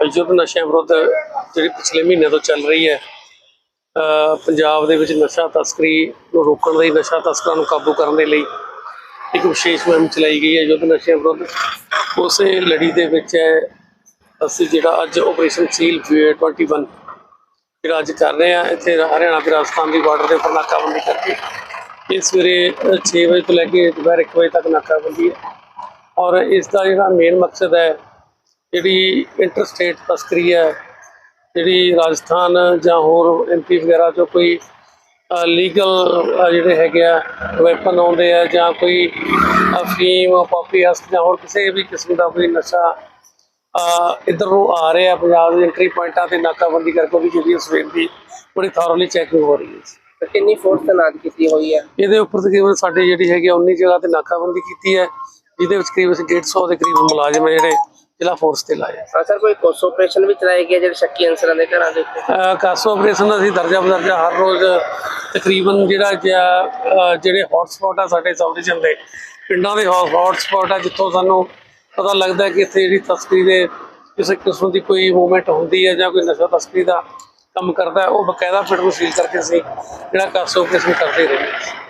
ਯੁੱਧ ਨਸ਼ਿਆਂ ਵਿਰੁੱਧ ਜਿਹੜੀ ਪਿਛਲੇ ਮਹੀਨੇ ਤੋਂ ਚੱਲ ਰਹੀ ਹੈ ਪੰਜਾਬ ਦੇ ਵਿੱਚ ਨਸ਼ਾ ਤਸਕਰੀ ਨੂੰ ਰੋਕਣ ਲਈ, ਨਸ਼ਾ ਤਸਕਰਾਂ ਨੂੰ ਕਾਬੂ ਕਰਨ ਦੇ ਲਈ ਇੱਕ ਵਿਸ਼ੇਸ਼ ਮੁਹਿੰਮ ਚਲਾਈ ਗਈ ਹੈ ਯੁੱਧ ਨਸ਼ਿਆਂ ਵਿਰੁੱਧ। ਉਸੇ ਲੜੀ ਦੇ ਵਿੱਚ ਹੈ, ਅਸੀਂ ਜਿਹੜਾ ਅੱਜ ਆਪਰੇਸ਼ਨ ਸੀਲ 21 ਜਿਹੜਾ ਅੱਜ ਕਰ ਰਹੇ ਆ ਇੱਥੇ ਹਰਿਆਣਾ ਤੇ ਰਾਜਸਥਾਨ ਦੀ ਬਾਰਡਰ ਦੇ ਉੱਪਰ ਨਾਕਾਬੰਦੀ ਕਰਕੇ। ਇਹ ਸਵੇਰੇ 6 ਵਜੇ ਤੋਂ ਲੈ ਕੇ ਦੁਪਹਿਰ 1 ਵਜੇ ਤੱਕ ਨਾਕਾਬੰਦੀ ਹੈ। ਔਰ ਇਸ ਦਾ ਜਿਹੜਾ ਮੇਨ ਮਕਸਦ ਹੈ ਜਿਹੜੀ ਇੰਟਰਸਟੇਟ ਤਸਕਰੀ ਹੈ ਜਿਹੜੀ ਰਾਜਸਥਾਨ ਜਾਂ ਹੋਰ ਐਮਪੀ ਵਗੈਰਾ ਤੋਂ ਕੋਈ ਲੀਗਲ ਜਿਹੜੇ ਹੈਗੇ ਆ ਵੈਪਨ ਆਉਂਦੇ ਆ ਜਾਂ ਕੋਈ ਅਫੀਮ ਪਾਪੀ ਹਸਕ ਜਾਂ ਹੋਰ ਕਿਸੇ ਵੀ ਕਿਸਮ ਦਾ ਕੋਈ ਨਸ਼ਾ ਇੱਧਰ ਨੂੰ ਆ ਰਿਹਾ ਪੰਜਾਬ ਦੇ ਐਂਟਰੀ ਪੁਆਇੰਟਾਂ ਤੇ ਨਾਕਾਬੰਦੀ ਕਰਕੇ ਉਹਦੀ ਜਿਹੜੀ ਸਵੇਰ ਦੀ ਬੜੀ ਥੋਰਲੀ ਚੈਕਿੰਗ ਹੋ ਰਹੀ ਹੈ। ਕਿੰਨੀ ਫੋਰਸ ਤੈਨਾਤ ਕੀਤੀ ਹੋਈ ਹੈ? ਇਹਦੇ ਉੱਪਰ ਤਕਰੀਬਨ ਸਾਡੇ ਜਿਹੜੀ ਹੈਗੀ ਆ 19 ਜਗ੍ਹਾ ਤੇ ਨਾਕਾਬੰਦੀ ਕੀਤੀ ਹੈ ਜਿਹਦੇ ਵਿੱਚ ਕਰੀਬ ਅਸੀਂ 150 ਦੇ ਕਰੀਬ ਮੁਲਾਜ਼ਮ ਹੈ ਜਿਹੜੇ ਜ਼ਿਲ੍ਹਾ ਫੋਰਸ ਤੇ ਲਾਏ ਹਾਂ ਸਰ ਕੋਈ ਕੋਸ ਆਪਰੇਸ਼ਨ ਵੀ ਚਲਾਏ ਗਏ ਜਿਹੜੇ ਸ਼ੱਕੀ ਅਨਸਰਾਂ ਦੇ ਘਰਾਂ ਦੇ ਉੱਤੇ? ਕਾਸੋ ਆਪਰੇਸ਼ਨ ਅਸੀਂ ਦਰਜਾ ਬਦਰਜਾ ਹਰ ਰੋਜ਼ ਤਕਰੀਬਨ ਜਿਹੜਾ ਜਿਆ- ਅਹ ਜਿਹੜੇ ਹੌਟਸਪੌਟ ਆ ਸਾਡੇ ਸਬ ਡਿਵੀਜ਼ਨ ਦੇ ਪਿੰਡਾਂ ਦੇ ਹੌਟਸਪੌਟ ਆ ਜਿੱਥੋਂ ਸਾਨੂੰ ਪਤਾ ਲੱਗਦਾ ਹੈ ਕਿ ਇੱਥੇ ਜਿਹੜੀ ਤਸਕਰੀ ਦੇ ਕਿਸੇ ਕਿਸਮ ਦੀ ਕੋਈ ਮੂਵਮੈਂਟ ਹੁੰਦੀ ਹੈ ਜਾਂ ਕੋਈ ਨਸ਼ਾ ਤਸਕਰੀ ਦਾ ਕੰਮ ਕਰਦਾ ਹੈ ਉਹ ਬਕਾਇਦਾ ਪਿੰਡ ਨੂੰ ਸੀਲ ਕਰਕੇ ਅਸੀਂ ਜਿਹੜਾ ਕਾਸੋ ਆਪਰੇਸ਼ਨ ਕਰਦੇ ਰਹੇ ਹਾਂ।